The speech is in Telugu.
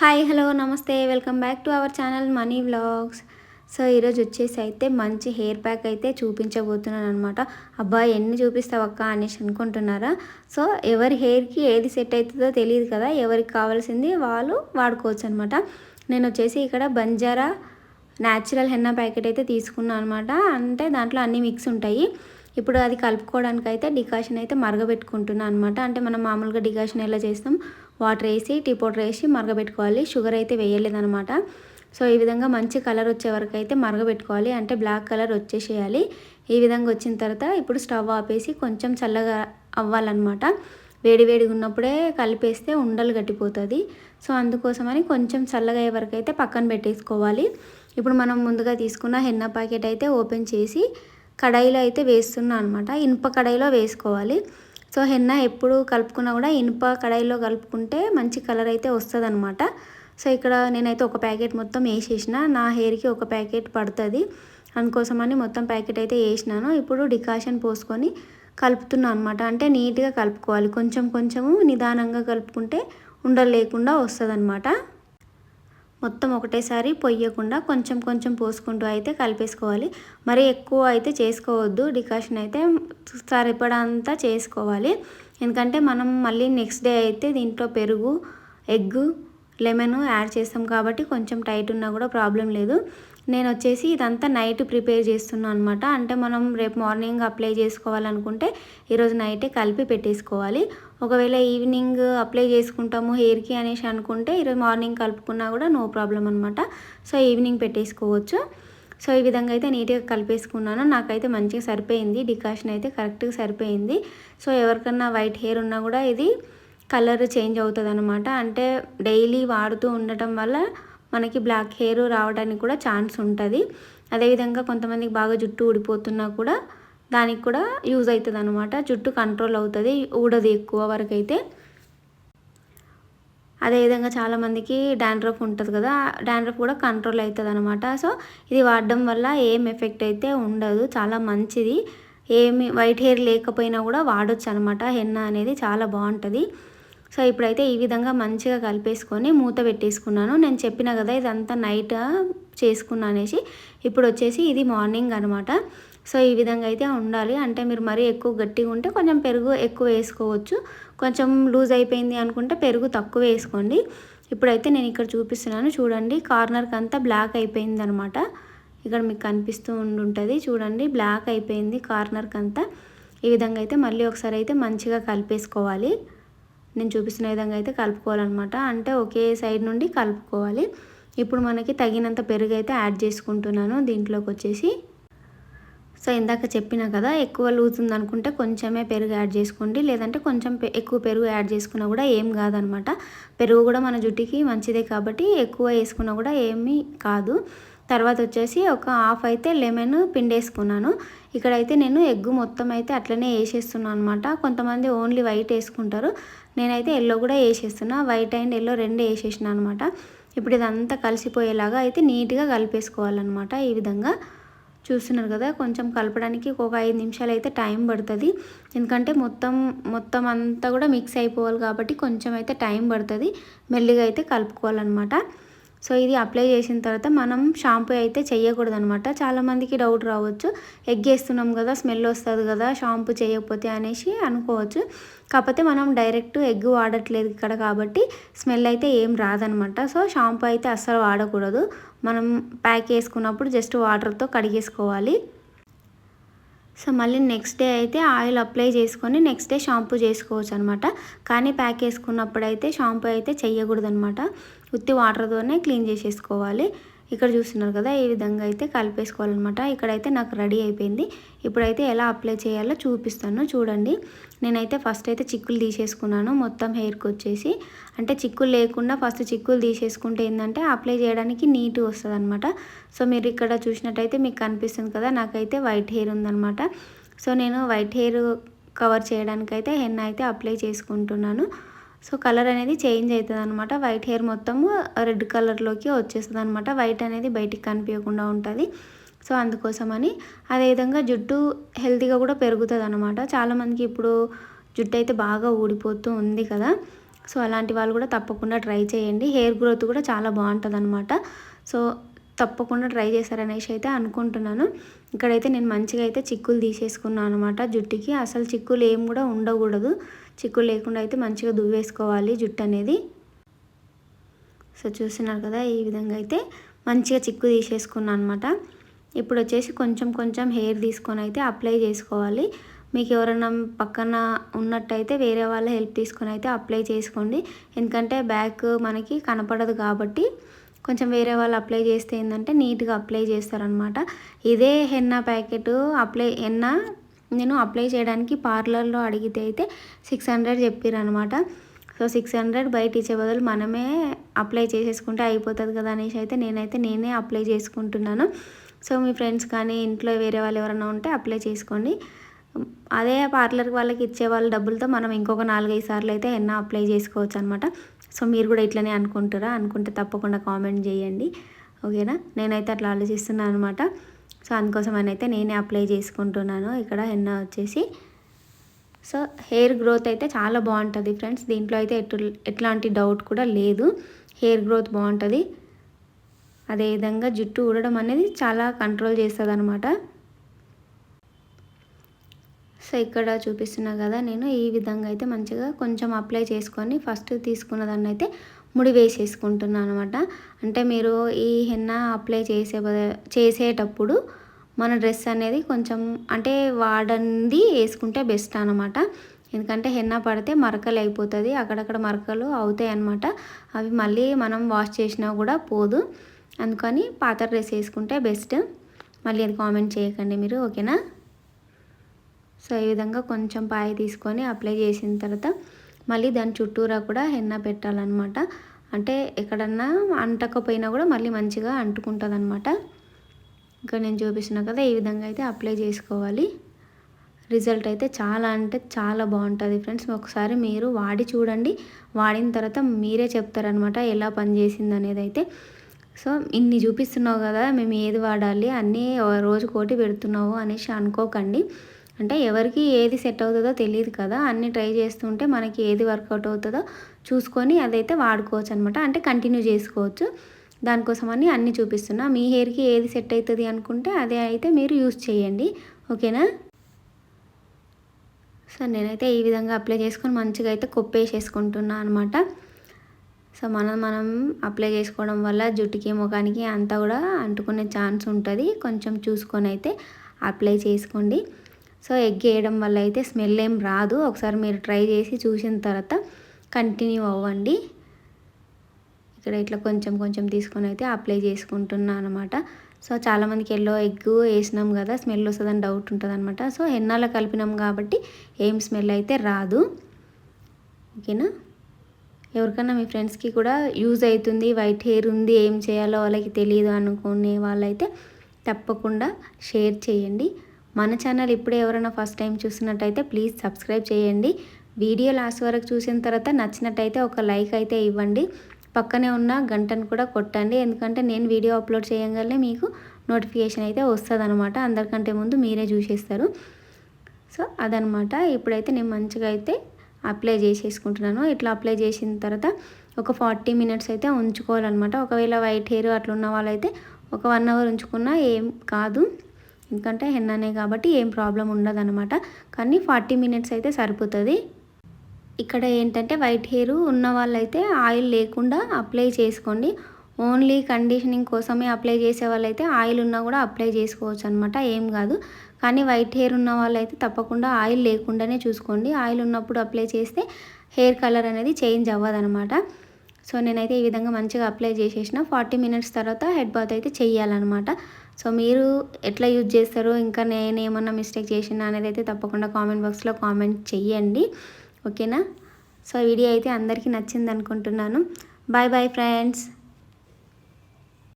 హాయ్ హలో నమస్తే. Welcome back to our channel money vlogs. So ఈరోజు వచ్చేసి అయితే మంచి హెయిర్ ప్యాక్ అయితే చూపించబోతున్నాను అనమాట అబ్బా ఎన్ని చూపిస్తావు అక్క అనేసి అనుకుంటున్నారా? సో ఎవరి హెయిర్కి ఏది సెట్ అవుతుందో తెలియదు కదా. ఎవరికి కావాల్సింది వాళ్ళు వాడుకోవచ్చు అనమాట నేను వచ్చేసి ఇక్కడ బంజారా న్యాచురల్ హెన్నా ప్యాకెట్ అయితే తీసుకున్నాను అనమాట అంటే దాంట్లో అన్ని మిక్స్ ఉంటాయి. ఇప్పుడు అది కలుపుకోవడానికి అయితే డికాషన్ అయితే మరగబెట్టుకుంటున్నాను అనమాట అంటే మనం మామూలుగా డికాషన్ ఎలా చేస్తాం? వాటర్ వేసి టీ పౌడర్ వేసి మరగబెట్టుకోవాలి. షుగర్ అయితే వేయలేదనమాట సో ఈ విధంగా మంచి కలర్ వచ్చే వరకు అయితే మరగబెట్టుకోవాలి. అంటే బ్లాక్ కలర్ వచ్చేసేయాలి. ఈ విధంగా వచ్చిన తర్వాత ఇప్పుడు స్టవ్ ఆపేసి కొంచెం చల్లగా అవ్వాలన్నమాట. వేడి వేడిగా ఉన్నప్పుడే కలిపేస్తే ఉండలు గట్టిపోతుంది. సో అందుకోసమని కొంచెం చల్లగా అయ్యే వరకు అయితే పక్కన పెట్టేసుకోవాలి. ఇప్పుడు మనం ముందుగా తీసుకున్న హెన్న ప్యాకెట్ అయితే ఓపెన్ చేసి కడాయిలో అయితే వేస్తున్నా అనమాట ఇనుప కడాయిలో వేసుకోవాలి. సో హెన్న ఎప్పుడు కలుపుకున్నా కూడా ఇనుప కడాయిలో కలుపుకుంటే మంచి కలర్ అయితే వస్తుంది అనమాట సో ఇక్కడ నేనైతే ఒక ప్యాకెట్ మొత్తం వేసేసిన. నా హెయిర్కి ఒక ప్యాకెట్ పడుతుంది. అందుకోసమని మొత్తం ప్యాకెట్ అయితే వేసినాను. ఇప్పుడు డికాషన్ పోసుకొని కలుపుతున్నాను అనమాట అంటే నీట్గా కలుపుకోవాలి. కొంచెం కొంచెము నిదానంగా కలుపుకుంటే ఉండలేకుండా వస్తుంది అనమాట మొత్తం ఒకటేసారి పొయ్యకుండా కొంచెం కొంచెం పోసుకుంటూ అయితే కలిపేసుకోవాలి. మరి ఎక్కువ అయితే చేసుకోవద్దు. డికాషన్ అయితే సరిపడంతా చేసుకోవాలి. ఎందుకంటే మనం మళ్ళీ నెక్స్ట్ డే అయితే దీంట్లో పెరుగు ఎగ్ లెమన్ యాడ్ చేస్తాం కాబట్టి కొంచెం టైట్ ఉన్నా కూడా ప్రాబ్లం లేదు. నేను వచ్చేసి ఇదంతా నైట్ ప్రిపేర్ చేస్తున్నాను అనమాట అంటే మనం రేపు మార్నింగ్ అప్లై చేసుకోవాలనుకుంటే ఈరోజు నైటే కలిపి పెట్టేసుకోవాలి. ఒకవేళ ఈవినింగ్ అప్లై చేసుకుంటాము హెయిర్కి అనేసి అనుకుంటే ఈరోజు మార్నింగ్ కలుపుకున్నా కూడా నో ప్రాబ్లం అనమాట సో ఈవినింగ్ పెట్టేసుకోవచ్చు. సో ఈ విధంగా అయితే నీట్గా కలిపేసుకున్నాను. నాకైతే మంచిగా సరిపోయింది. డికాషన్ అయితే కరెక్ట్గా సరిపోయింది. సో ఎవరికన్నా వైట్ హెయిర్ ఉన్నా కూడా ఇది కలర్ చేంజ్ అవుతుంది అనమాట అంటే డైలీ వాడుతూ ఉండటం వల్ల మనకి బ్లాక్ హెయిర్ రావడానికి కూడా ఛాన్స్ ఉంటుంది. అదేవిధంగా కొంతమందికి బాగా జుట్టు ఊడిపోతున్నా కూడా దానికి కూడా యూజ్ అవుతుంది అనమాట జుట్టు కంట్రోల్ అవుతుంది ఊడదు ఎక్కువ వరకు అయితే అదేవిధంగా చాలామందికి డాండ్రఫ్ ఉంటుంది కదా డాండ్రఫ్ కూడా కంట్రోల్ అవుతుంది అనమాట సో ఇది వాడడం వల్ల ఏం ఎఫెక్ట్ అయితే ఉండదు. చాలా మంచిది. ఏమి వైట్ హెయిర్ లేకపోయినా కూడా వాడచ్చు అనమాట హెన్న అనేది చాలా బాగుంటుంది. సో ఇప్పుడైతే ఈ విధంగా మంచిగా కలిపేసుకొని మూత పెట్టేసుకున్నాను. నేను చెప్పిన కదా ఇదంతా నైట్ చేసుకున్నా అనేసి. ఇప్పుడు వచ్చేసి ఇది మార్నింగ్ అనమాట సో ఈ విధంగా అయితే ఉండాలి. అంటే మీరు మరీ ఎక్కువ గట్టిగా ఉంటే కొంచెం పెరుగు ఎక్కువ వేసుకోవచ్చు. కొంచెం లూజ్ అయిపోయింది అనుకుంటే పెరుగు తక్కువ వేసుకోండి. ఇప్పుడైతే నేను ఇక్కడ చూపిస్తున్నాను. చూడండి కార్నర్కి అంతా బ్లాక్ అయిపోయింది అనమాట ఇక్కడ మీకు కనిపిస్తూ ఉండుంటుంది. చూడండి బ్లాక్ అయిపోయింది కార్నర్కి అంతా. ఈ విధంగా అయితే మళ్ళీ ఒకసారి అయితే మంచిగా కలిపేసుకోవాలి. నేను చూపిస్తున్న విధంగా అయితే కలుపుకోవాలన్నమాట. అంటే ఒకే సైడ్ నుండి కలుపుకోవాలి. ఇప్పుడు మనకి తగినంత పెరుగు అయితే యాడ్ చేసుకుంటున్నాను దీంట్లోకి వచ్చేసి. సో ఇందాక చెప్పినా కదా ఎక్కువ లూజ్ ఉందనుకుంటే కొంచెమే పెరుగు యాడ్ చేసుకోండి. లేదంటే కొంచెం ఎక్కువ పెరుగు యాడ్ చేసుకున్నా కూడా ఏం కాదనమాట. పెరుగు కూడా మన జుట్టుకి మంచిదే కాబట్టి ఎక్కువ వేసుకున్నా కూడా ఏమీ కాదు. తర్వాత వచ్చేసి ఒక హాఫ్ అయితే లెమన్ పిండేసుకున్నాను. ఇక్కడైతే నేను ఎగ్గు మొత్తం అయితే అట్లనే వేసేస్తున్నాను అనమాట కొంతమంది ఓన్లీ వైట్ వేసుకుంటారు. నేనైతే ఎల్లో కూడా వేసేస్తున్నా. వైట్ అండ్ ఎల్లో రెండు వేసేసిన అనమాట ఇప్పుడు ఇదంతా కలిసిపోయేలాగా అయితే నీట్గా కలిపేసుకోవాలన్నమాట ఈ విధంగా. చూస్తున్నారు కదా కొంచెం కలపడానికి ఒక ఐదు నిమిషాలు అయితే టైం పడుతుంది. ఎందుకంటే మొత్తం మొత్తం అంతా కూడా మిక్స్ అయిపోవాలి కాబట్టి కొంచెం అయితే టైం పడుతుంది. మెల్లిగా అయితే కలుపుకోవాలన్నమాట. సో ఇది అప్లై చేసిన తర్వాత మనం షాంపూ అయితే చేయకూడదు అనమాట చాలామందికి డౌట్ రావచ్చు. ఎగ్ వేస్తున్నాం కదా స్మెల్ వస్తుంది కదా షాంపూ చేయకపోతే అనేసి అనుకోవచ్చు. కాకపోతే మనం డైరెక్ట్ ఎగ్ వాడట్లేదు ఇక్కడ కాబట్టి స్మెల్ అయితే ఏం రాదనమాట సో షాంపూ అయితే అస్సలు వాడకూడదు. మనం ప్యాక్ చేసుకున్నప్పుడు జస్ట్ వాటర్తో కడిగేసుకోవాలి. సో మళ్ళీ నెక్స్ట్ డే అయితే ఆయిల్ అప్లై చేసుకొని నెక్స్ట్ డే షాంపూ చేసుకోవచ్చు అనమాట కానీ ప్యాక్ వేసుకున్నప్పుడు అయితే షాంపూ అయితే చేయకూడదనమాట ఉత్తి వాటర్తోనే క్లీన్ చేసేసుకోవాలి. ఇక్కడ చూస్తున్నారు కదా ఈ విధంగా అయితే కలిపేసుకోవాలన్నమాట. ఇక్కడైతే నాకు రెడీ అయిపోయింది. ఇప్పుడైతే ఎలా అప్లై చేయాలో చూపిస్తాను. చూడండి నేనైతే ఫస్ట్ అయితే చిక్కులు తీసేసుకున్నాను. మొత్తం హెయిర్కి వచ్చేసి అంటే చిక్కులు లేకుండా ఫస్ట్ చిక్కులు తీసేసుకుంటే ఏంటంటే అప్లై చేయడానికి నీట్ వస్తుంది అనమాట సో మీరు ఇక్కడ చూసినట్టయితే మీకు కనిపిస్తుంది కదా నాకైతే వైట్ హెయిర్ ఉందనమాట సో నేను వైట్ హెయిర్ కవర్ చేయడానికైతే హెన్న అయితే అప్లై చేసుకుంటున్నాను. సో కలర్ అనేది చేంజ్ అవుతుంది అనమాట వైట్ హెయిర్ మొత్తము రెడ్ కలర్లోకి వచ్చేస్తుంది అనమాట వైట్ అనేది బయటికి కనిపించకుండా ఉంటుంది. సో అందుకోసమని అదేవిధంగా జుట్టు హెల్తీగా కూడా పెరుగుతుంది అనమాట చాలామందికి ఇప్పుడు జుట్టు అయితే బాగా ఊడిపోతూ ఉంది కదా. సో అలాంటి వాళ్ళు కూడా తప్పకుండా ట్రై చేయండి. హెయిర్ గ్రోత్ కూడా చాలా బాగుంటుంది అనమాట సో తప్పకుండా ట్రై చేశారనేసి అయితే అనుకుంటున్నాను. ఇక్కడైతే నేను మంచిగా అయితే చిక్కులు తీసేసుకున్నాను అనమాట జుట్టుకి. అసలు చిక్కులు ఏం కూడా ఉండకూడదు. చిక్కులు లేకుండా అయితే మంచిగా దువ్వేసుకోవాలి జుట్టు అనేది. సో చూస్తున్నారు కదా ఈ విధంగా అయితే మంచిగా చిక్కు తీసేసుకున్నాను అనమాట ఇప్పుడు వచ్చేసి కొంచెం కొంచెం హెయిర్ తీసుకొని అయితే అప్లై చేసుకోవాలి. మీకు ఎవరైనా పక్కన ఉన్నట్టయితే వేరే వాళ్ళ హెల్ప్ తీసుకొని అయితే అప్లై చేసుకోండి. ఎందుకంటే బ్యాక్ మనకి కనపడదు కాబట్టి కొంచెం వేరే వాళ్ళు అప్లై చేస్తే ఏంటంటే నీట్గా అప్లై చేస్తారనమాట ఇదే హెన్నా ప్యాకెట్ అప్లై హెన్నా నేను అప్లై చేయడానికి పార్లర్లో అడిగితే అయితే సిక్స్ హండ్రెడ్ చెప్పారనమాట సో సిక్స్ హండ్రెడ్ బయట ఇచ్చే బదులు మనమే అప్లై చేసేసుకుంటే అయిపోతుంది కదా అనేసి అయితే నేనైతే నేనే అప్లై చేసుకుంటున్నాను. సో మీ ఫ్రెండ్స్ కానీ ఇంట్లో వేరే వాళ్ళు ఎవరైనా ఉంటే అప్లై చేసుకోండి. అదే పార్లర్కి వాళ్ళకి ఇచ్చే వాళ్ళ డబ్బులతో మనం ఇంకొక నాలుగైదు సార్లు అయితే ఎన్నో అప్లై చేసుకోవచ్చు అనమాట సో మీరు కూడా ఇట్లనే అనుకుంటారా? అనుకుంటే తప్పకుండా కామెంట్ చేయండి. ఓకేనా? నేనైతే అట్లా ఆలోచిస్తున్నాను అనమాట సో అందుకోసం అయితే నేనే అప్లై చేసుకుంటున్నాను. ఇక్కడ ఎన్న వచ్చేసి సో హెయిర్ గ్రోత్ అయితే చాలా బాగుంటుంది ఫ్రెండ్స్. దీంట్లో అయితే ఎటు ఎట్లాంటి డౌట్ కూడా లేదు. హెయిర్ గ్రోత్ బాగుంటుంది. అదేవిధంగా జుట్టు ఊడడం అనేది చాలా కంట్రోల్ చేస్తుంది అనమాట సో ఇక్కడ చూపిస్తున్నా కదా నేను. ఈ విధంగా అయితే మంచిగా కొంచెం అప్లై చేసుకొని ఫస్ట్ తీసుకున్న దాన్ని అయితే ముడి వేసేసుకుంటున్నాను అనమాట అంటే మీరు ఈ హెన్న అప్లై చేసే చేసేటప్పుడు మన డ్రెస్ అనేది కొంచెం అంటే వాడంది వేసుకుంటే బెస్ట్ అనమాట ఎందుకంటే హెన్న పడితే మరకలు అయిపోతుంది అక్కడక్కడ మరకలు అవుతాయి అనమాట అవి మళ్ళీ మనం వాష్ చేసినా కూడా పోదు. అందుకని పాత డ్రెస్ వేసుకుంటే బెస్ట్ మళ్ళీ అది కామెంట్ చేయకండి మీరు ఓకేనా? సో ఈ విధంగా కొంచెం పాయ తీసుకొని అప్లై చేసిన తర్వాత మళ్ళీ దాని చుట్టూరా కూడా హెన్న పెట్టాలన్నమాట. అంటే ఎక్కడన్నా అంటకపోయినా కూడా మళ్ళీ మంచిగా అంటుకుంటుంది అనమాట ఇంకా నేను చూపిస్తున్నా కదా ఈ విధంగా అయితే అప్లై చేసుకోవాలి. రిజల్ట్ అయితే చాలా అంటే చాలా బాగుంటుంది ఫ్రెండ్స్. ఒకసారి మీరు వాడి చూడండి. వాడిన తర్వాత మీరే చెప్తారనమాట ఎలా పనిచేసింది అనేది అయితే. సో ఇన్ని చూపిస్తున్నావు కదా మేము ఏది వాడాలి అన్నీ రోజు కోటి పెడుతున్నావు అనేసి అనుకోకండి. అంటే ఎవరికి ఏది సెట్ అవుతుందో తెలియదు కదా. అన్ని ట్రై చేస్తుంటే మనకి ఏది వర్కౌట్ అవుతుందో చూసుకొని అదైతే వాడుకోవచ్చు అనమాట అంటే కంటిన్యూ చేసుకోవచ్చు. దానికోసమని అన్నీ చూపిస్తున్నా. మీ హెయిర్కి ఏది సెట్ అవుతుంది అనుకుంటే అదే అయితే మీరు యూస్ చేయండి. ఓకేనా సో నేనైతే ఈ విధంగా అప్లై చేసుకొని మంచిగా అయితే కొప్పేసేసుకుంటున్నా అనమాట సో మనం మనం అప్లై చేసుకోవడం వల్ల జుట్టుకి ముఖానికి అంతా కూడా అంటుకునే ఛాన్స్ ఉంటుంది. కొంచెం చూసుకొని అయితే అప్లై చేసుకోండి. సో ఎగ్ వేయడం వల్ల అయితే స్మెల్ ఏం రాదు. ఒకసారి మీరు ట్రై చేసి చూసిన తర్వాత కంటిన్యూ అవ్వండి. ఇక్కడ ఇట్లా కొంచెం కొంచెం తీసుకొని అయితే అప్లై చేసుకుంటున్నాను అనమాట సో చాలామందికి ఎల్లో ఎగ్ వేసినాం కదా స్మెల్ వస్తుందని డౌట్ ఉంటుంది అనమాట సో ఎన్నాళ్ళ కలిపినాం కాబట్టి ఏం స్మెల్ అయితే రాదు. ఓకేనా? ఎవరికన్నా మీ ఫ్రెండ్స్కి కూడా యూజ్ అవుతుంది వైట్ హెయిర్ ఉంది ఏం చేయాలో వాళ్ళకి తెలియదు అనుకునే వాళ్ళైతే తప్పకుండా షేర్ చేయండి. మన ఛానల్ ఇప్పుడు ఎవరైనా ఫస్ట్ టైం చూసినట్టయితే ప్లీజ్ సబ్స్క్రైబ్ చేయండి. వీడియో లాస్ట్ వరకు చూసిన తర్వాత నచ్చినట్టయితే ఒక లైక్ అయితే ఇవ్వండి. పక్కనే ఉన్న గంటను కూడా కొట్టండి. ఎందుకంటే నేను వీడియో అప్లోడ్ చేయగానే మీకు నోటిఫికేషన్ అయితే వస్తుంది అనమాట అందరికంటే ముందు మీరే చూసేస్తారు. సో అదనమాట ఇప్పుడైతే నేను మంచిగా అయితే అప్లై చేసేసుకుంటున్నాను. ఇట్లా అప్లై చేసిన తర్వాత ఒక ఫార్టీ మినిట్స్ అయితే ఉంచుకోవాలన్నమాట. ఒకవేళ వైట్ హెయిర్ అట్లా ఉన్న వాళ్ళైతే ఒక వన్ అవర్ ఉంచుకున్నా ఏం కాదు. ఎందుకంటే హెన్ననే కాబట్టి ఏం ప్రాబ్లం ఉండదు అనమాట కానీ ఫార్టీ మినిట్స్ అయితే సరిపోతుంది. ఇక్కడ ఏంటంటే వైట్ హెయిర్ ఉన్న వాళ్ళైతే ఆయిల్ లేకుండా అప్లై చేసుకోండి. ఓన్లీ కండిషనింగ్ కోసమే అప్లై చేసే వాళ్ళైతే ఆయిల్ ఉన్నా కూడా అప్లై చేసుకోవచ్చు అనమాట ఏం కాదు. కానీ వైట్ హెయిర్ ఉన్న వాళ్ళైతే తప్పకుండా ఆయిల్ లేకుండానే చూసుకోండి. ఆయిల్ ఉన్నప్పుడు అప్లై చేస్తే హెయిర్ కలర్ అనేది చేంజ్ అవ్వదనమాట సో నేనైతే ఈ విధంగా మంచిగా అప్లై చేసేసిన. ఫార్టీ మినిట్స్ తర్వాత హెడ్ బాత్ అయితే చెయ్యాలన్నమాట. సో మీరు ఎట్లా యూజ్ చేస్తారో ఇంకా నేను ఏమన్నా మిస్టేక్ చేసినా అనేది అయితే తప్పకుండా కామెంట్ బాక్స్లో కామెంట్ చెయ్యండి. ఓకేనా? సో వీడియో అయితే అందరికీ నచ్చింది అనుకుంటున్నాను. Bye bye friends.